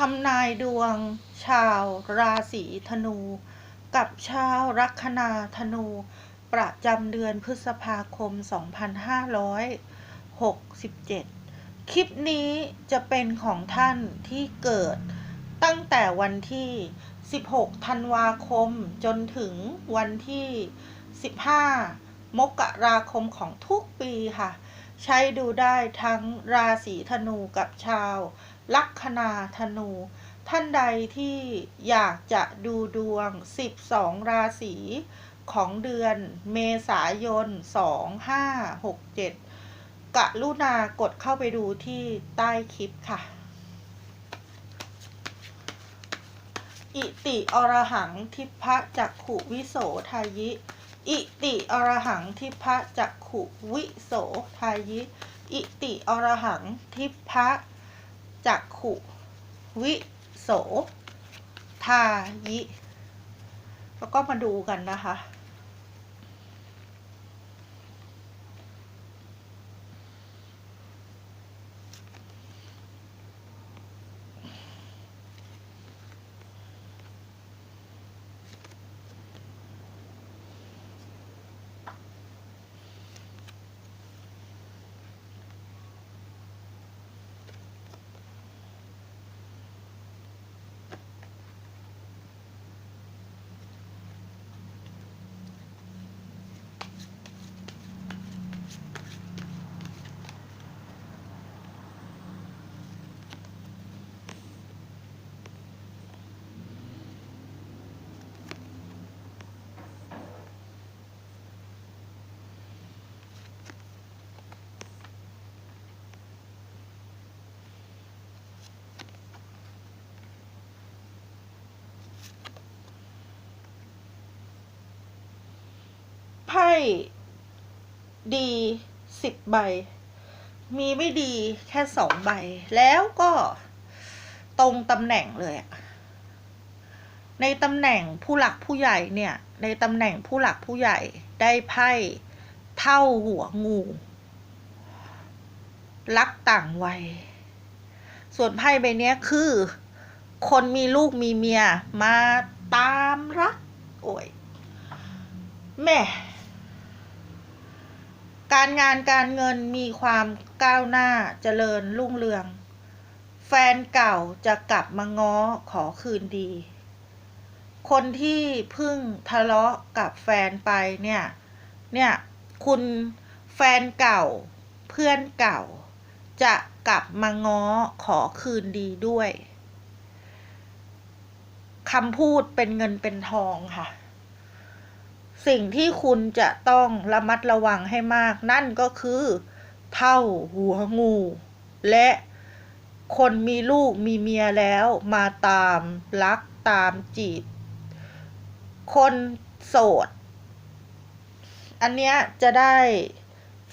ทำนายดวง ชาวราศีธนู กับชาวลัคนาธนู ประจำเดือนพฤษภาคม 2567 คลิปนี้จะเป็นของท่านที่เกิดตั้งแต่วันที่ 16 ธันวาคมจนถึงวันที่ 15 มกราคมของทุกปีค่ะ ใช้ดูได้ทั้งราศีธนูกับชาว ลัคนาธนู ท่านใดที่อยากจะดูดวง 12 ราศีของเดือนเมษายน 2567กรุณากดเข้าไปดูที่ใต้คลิปค่ะ อิติอรหังทิพะจักขุวิโสทายิ อิติอรหังทิพะจักขุวิโสทายิ อิติอรหังทิพะ จักขุวิโสทายิ แล้วก็มาดูกันนะคะ ไพ่ดีสิบใบ มีไม่ดีแค่สองใบ แล้วก็ตรงตำแหน่งเลยอะในตำแหน่งผู้หลักผู้ใหญ่เนี่ย ในตำแหน่งผู้หลักผู้ใหญ่ได้ไพ่เท่าหัวงู รักต่างวัย ส่วนไพ่ใบนี้คือ คนมีลูกมีเมียมาตามรัก โอ้ยแม่ การงานการเงินมีความก้าวหน้าเจริญรุ่งเรือง แฟนเก่าจะกลับมาง้อขอคืนดี คนที่เพิ่งทะเลาะกับแฟนไปเนี่ย เนี่ยคุณแฟนเก่าเพื่อนเก่า จะกลับมาง้อขอคืนดีด้วยคำพูดเป็นเงินเป็นทองค่ะ สิ่งที่คุณจะต้องระมัดระวังให้มาก นั่นก็คือเท่าหัวงู และคนมีลูกมีเมียแล้วมาตามรักตามจีบ คนโสด อันเนี้ยจะได้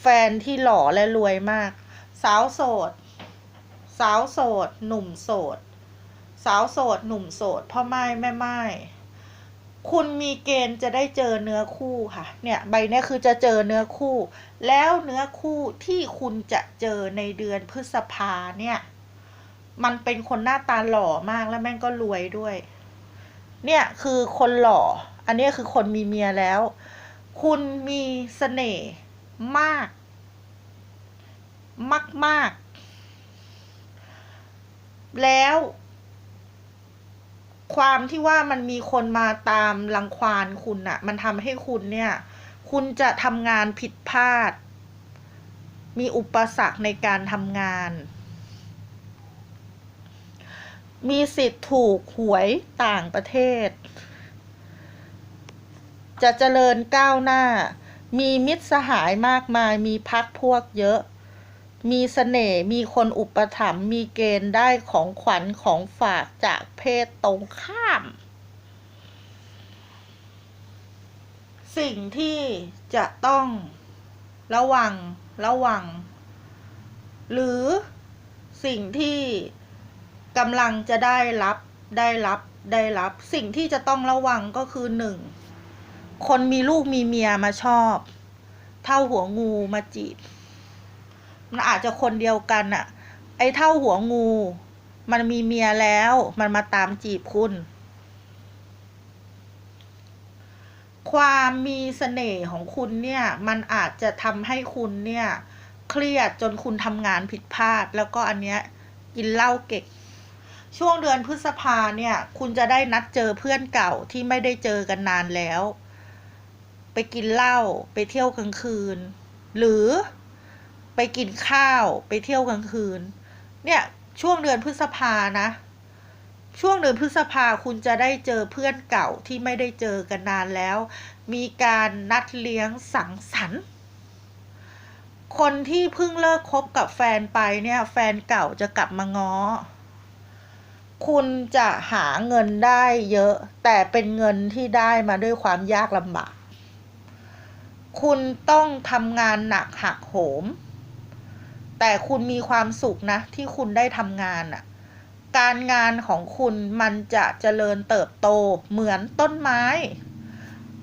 แฟนที่หล่อและรวยมาก สาวโสด สาวโสด หนุ่มโสด สาวโสด หนุ่มโสด พ่อไม้แม่ไม้ คุณมีเกณฑ์จะได้เจอเนื้อคู่ค่ะ เนี่ยใบนี้คือจะเจอเนื้อคู่ แล้วเนื้อคู่ที่คุณจะเจอในเดือนพฤษภาเนี่ย มันเป็นคนหน้าตาหล่อมากแล้วแม่งก็รวยด้วย เนี่ยคือคนหล่อ อันนี้คือคนมีเมียแล้ว คุณมีเสน่ห์มาก มากมากแล้ว ความที่ว่ามันมีคนมาตามรังควานคุณอะมันทำให้คุณเนี่ย คุณจะทำงานผิดพลาด มีอุปสรรคในการทำงาน มีสิทธิ์ถูกหวยต่างประเทศ จะเจริญก้าวหน้า มีมิตรสหายมากมาย มีพักพวกเยอะ มีเสน่ห์มีคนอุปถัมภ์มีเกณฑ์ได้ของขวัญของฝากจากเพศตรงข้าม สิ่งที่จะต้องระวังระวัง หรือสิ่งที่กำลังจะได้รับได้รับได้รับ สิ่งที่จะต้องระวังก็คือหนึ่งคนมีลูกมีเมียมาชอบ เท่าหัวงูมาจีบ มันอาจจะคนเดียวกันอะไอ้เท่าหัวงู มันมีเมียแล้ว มันมาตามจีบคุณ ความมีเสน่ห์ของคุณเนี่ย มันอาจจะทำให้คุณเนี่ย เครียดจนคุณทำงานผิดพลาด แล้วก็อันเนี้ยกินเหล้าเก่งช่วงเดือนพฤษภาเนี่ย คุณจะได้นัดเจอเพื่อนเก่าที่ไม่ได้เจอกันนานแล้ว ไปกินเหล้าไปเที่ยวกลางคืน หรือ กินข้าวไปเที่ยวกลางคืน เนี่ยช่วงเดือนพฤษภานะ ช่วงเดือนพฤษภาคุณจะได้เจอเพื่อนเก่าที่ไม่ได้เจอกันนานแล้ว มีการนัดเลี้ยงสังสรรค์ คนที่เพิ่งเลิกคบกับแฟนไปเนี่ย แฟนเก่าจะกลับมาง้อคุณจะหาเงินได้เยอะ แต่เป็นเงินที่ได้มาด้วยความยากลำบาก คุณต้องทำงานหนักหักโหม แต่คุณมีความสุขนะ ที่คุณได้ทำงานอะการงานของคุณมันจะเจริญเติบโตเหมือนต้นไม้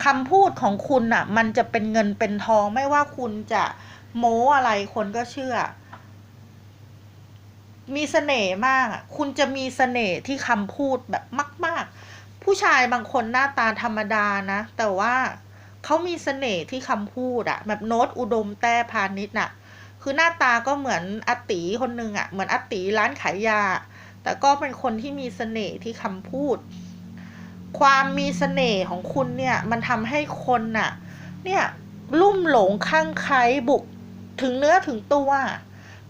คำพูดของคุณอะมันจะเป็นเงินเป็นทองไม่ว่าคุณจะโม้อะไรคนก็เชื่อ มีเสน่ห์มากคุณจะมีเสน่ห์ที่คำพูดแบบมาก ๆ ผู้ชายบางคนหน้าตาธรรมดานะ แต่ว่าเขามีเสน่ห์ที่คำพูดอะแบบโน้ตอุดมแต้พาณิชย์น่ะ คือหน้าตาก็เหมือนอติคนหนึ่งอะเหมือนอติร้านขายยา แต่ก็เป็นคนที่มีเสน่ห์ที่คำพูด ความมีเสน่ห์ของคุณเนี่ย มันทำให้คนน่ะ เนี่ยลุ่มหลงข้างใครบุกถึงเนื้อถึงตัว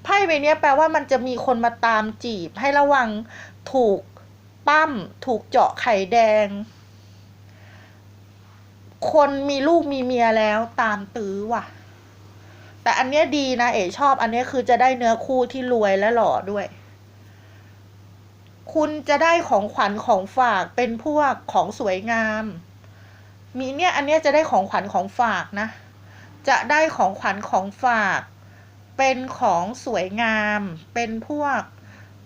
ไพ่ใบนี้แปลว่ามันจะมีคนมาตามจีบ ให้ระวังถูกปั้ม ถูกเจาะไข่แดง คนมีลูกมีเมียแล้วตามตื้อว่ะ แต่อันเนี้ยดีนะ เอ๋ชอบ อันเนี้ยคือจะได้เนื้อคู่ที่รวยและหล่อด้วย คุณจะได้ของขวัญของฝากเป็นพวกของสวยงาม มีเนี่ยอันเนี้ยจะได้ของขวัญของฝากนะ จะได้ของขวัญของฝาก เป็นของสวยงาม เป็นพวก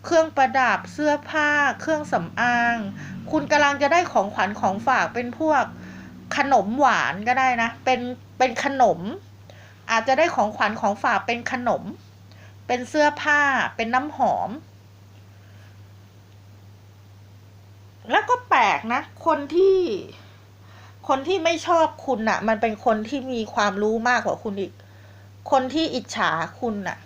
เครื่องประดับเสื้อผ้า เครื่องสำอาง คุณกำลังจะได้ของขวัญของฝากเป็นพวกขนมหวานก็ได้นะ เป็นเป็นขนม อาจจะได้ของขวัญของฝากเป็นขนม เป็นเสื้อผ้า เป็นน้ำหอม แล้วก็แปลกนะ คนที่ คนที่ไม่ชอบคุณน่ะ มันเป็นคนที่มีความรู้มากกว่าคุณอีก คนที่อิจฉาคุณน่ะ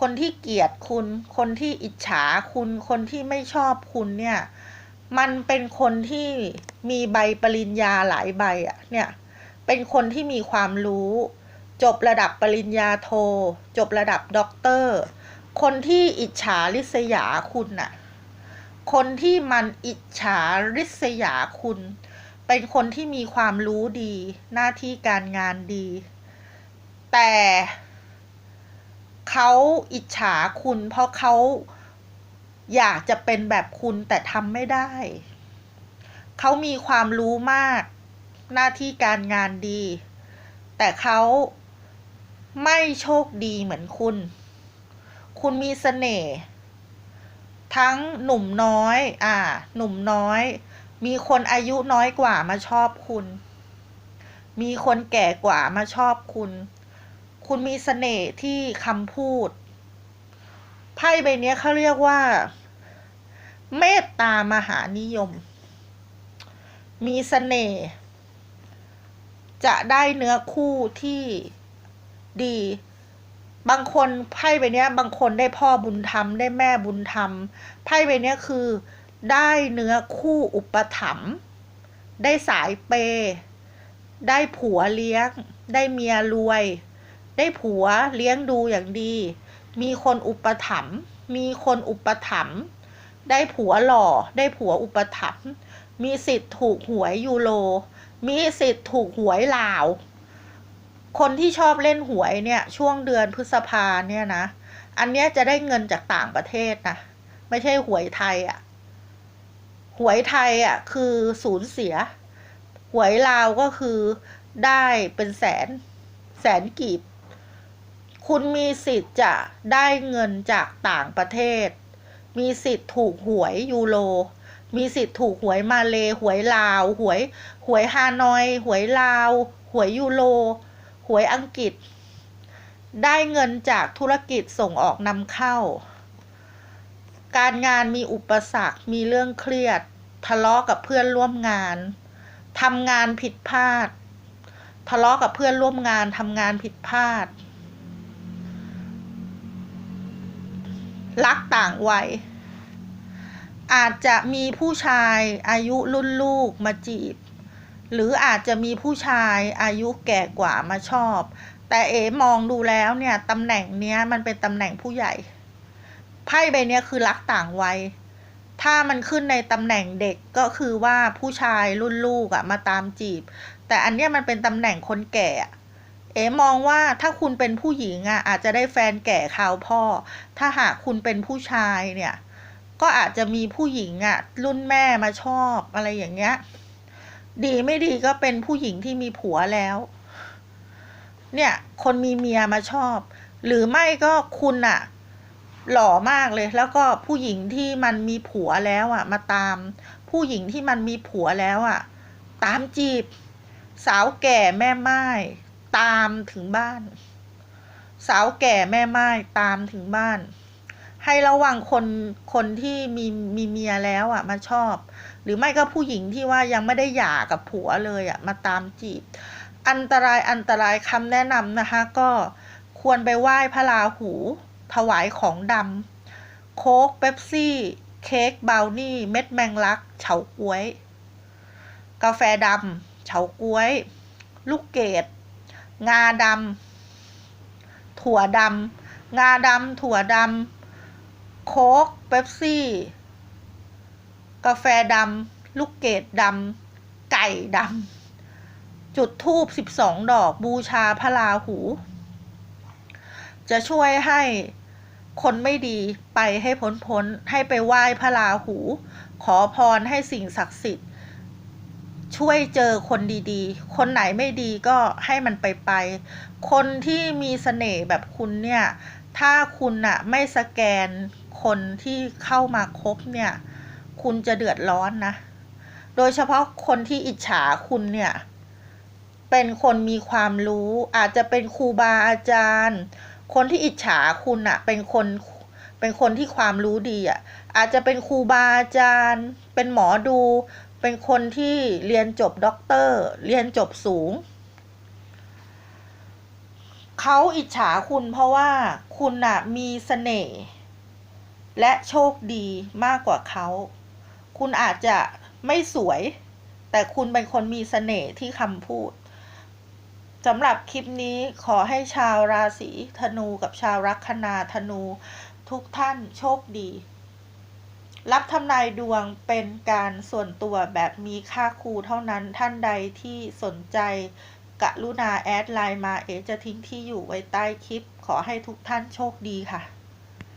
คนที่เกลียดคุณ คนที่อิจฉาคุณ คนที่ไม่ชอบคุณเนี่ย มันเป็นคนที่มีใบปริญญาหลายใบอะ เนี่ย เป็นคนที่มีความรู้ จบระดับปริญญาโท จบระดับด็อกเตอร์ คนที่อิจฉาริษยาคุณน่ะ คนที่มันอิจฉาริษยาคุณ เป็นคนที่มีความรู้ดี หน้าที่การงานดี แต่เขาอิจฉาคุณ เพราะเขาอยากจะเป็นแบบคุณแต่ทำไม่ได้ เขามีความรู้มาก หน้าที่การงานดี แต่เขา ไม่โชคดีเหมือนคุณ คุณมีเสน่ห์ทั้งหนุ่มน้อย อ่า หนุ่มน้อย มีคนอายุน้อยกว่ามาชอบคุณ มีคนแก่กว่ามาชอบคุณ คุณมีเสน่ห์ที่คำพูด ไพ่ใบนี้เขาเรียกว่า เมตตามหานิยม มีเสน่ห์จะได้เนื้อคู่ที่ ดี บางคนไพ่ใบนี้บางคนได้พ่อบุญธรรมได้แม่บุญธรรมไพ่ใบนี้คือได้เนื้อคู่อุปถัมภ์ได้สายเปย์ได้ผัวเลี้ยง ได้เมียรวย ได้ผัวเลี้ยงดูอย่างดี มีคนอุปถัมภ์มีคนอุปถัมภ์ได้ผัวหล่อ ได้ผัวอุปถัมภ์มีสิทธิ์ถูกหวยยูโร มีสิทธิ์ถูกหวยลาว คนที่ชอบเล่นหวยเนี่ย ช่วงเดือนพฤษภาเนี่ยนะ อันเนี้ยจะได้เงินจากต่างประเทศนะ ไม่ใช่หวยไทยอะ่ะ หวยไทยอะ่ะ คือสูญเสีย หวยลาวก็คือได้เป็นแสน แสนกีบ คุณมีสิทธิ์จะได้เงินจากต่างประเทศ มีสิทธิ์ถูกหวยยูโรมีสิทธิ์ถูกหวยมาเลหวยลาว หวย หวยฮานอย หวยลาว หวยยูโร หวยอังกฤษ ได้เงินจากธุรกิจส่งออกนำเข้า การงานมีอุปสรรค มีเรื่องเครียด ทะเลาะกับเพื่อนร่วมงานทำงานผิดพลาด ทะเลาะกับเพื่อนร่วมงานทำงานผิดพลาด รักต่างวัยอาจจะมีผู้ชายอายุรุ่นลูกมาจีบ หรืออาจจะมีผู้ชายอายุแก่กว่ามาชอบ แต่เอ๋มองดูแล้วเนี่ยตำแหน่งเนี้ยมันเป็นตำแหน่งผู้ใหญ่ ไพ่ใบเนี้ยคือรักต่างวัย ถ้ามันขึ้นในตำแหน่งเด็กก็คือว่าผู้ชายรุ่นลูกอะมาตามจีบ แต่อันเนี้ยมันเป็นตำแหน่งคนแก่อะเอ๋มองว่าถ้าคุณเป็นผู้หญิงอะอาจจะได้แฟนแก่คราวพ่อ ถ้าหากคุณเป็นผู้ชายเนี่ย ก็อาจจะมีผู้หญิงอะรุ่นแม่มาชอบอะไรอย่างเงี้ย ดีไม่ดีก็เป็นผู้หญิงที่มีผัวแล้ว เนี่ย คนมีเมียมาชอบ หรือไม่ก็คุณอะหล่อมากเลย แล้วก็ผู้หญิงที่มันมีผัวแล้วอะมาตาม ผู้หญิงที่มันมีผัวแล้วอะตามจีบ สาวแก่แม่ไม้ตามถึงบ้าน สาวแก่แม่ไม้ตามถึงบ้าน ให้ระวังคนคนที่มีมีเมียแล้วอะมาชอบ หรือไม่ก็ผู้หญิงที่ว่ายังไม่ได้หย่ากับผัวเลยอะมาตามจีบ อันตรายอันตรายคำแนะนำนะคะ ก็ควรไปไหว้พระราหู ถวายของดำโค้กเป๊ปซี่ เค้กบาวนี่ เม็ดแมงลักเฉาก๊วย กาแฟดำเฉาก๊วย ลูกเกดงาดำถั่วดำงาดำถั่วดำ โค้กเป๊ปซี่ กาแฟดำลูกเกดดำไก่ดำจุดทูบสิบสองดอกบูชาพระราหู จะช่วยให้คนไม่ดีไปให้พ้นพ้นให้ไปไหว้พระราหู ขอพรให้สิ่งศักดิ์สิทธิ์ ช่วยเจอคนดีๆ คนไหนไม่ดีก็ให้มันไปไป คนที่มีเสน่ห์แบบคุณเนี่ย ถ้าคุณน่ะไม่สแกน คนที่เข้ามาคบเนี่ย คุณจะเดือดร้อนนะ โดยเฉพาะคนที่อิจฉาคุณเนี่ย เป็นคนมีความรู้ อาจจะเป็นครูบาอาจารย์ คนที่อิจฉาคุณน่ะเป็นคนเป็นคนที่ความรู้ดีอะอาจจะเป็นครูบาอาจารย์ เป็นหมอดู เป็นคนที่เรียนจบด็อกเตอร์ เรียนจบสูงเขาอิจฉาคุณเพราะว่าคุณน่ะมีเสน่ห์ และโชคดีมากกว่าเขา คุณอาจจะไม่สวย แต่คุณเป็นคนมีเสน่ห์ที่คำพูดสำหรับคลิปนี้ขอให้ชาวราศีธนูกับชาวลัคนาธนู ทุกท่านโชคดี รับทำนายดวงเป็นการส่วนตัวแบบมีค่าครูเท่านั้นท่านใดที่สนใจกรุณาแอดไลน์มาเอจะทิ้งที่อยู่ไว้ใต้คลิป ขอให้ทุกท่านโชคดีค่ะ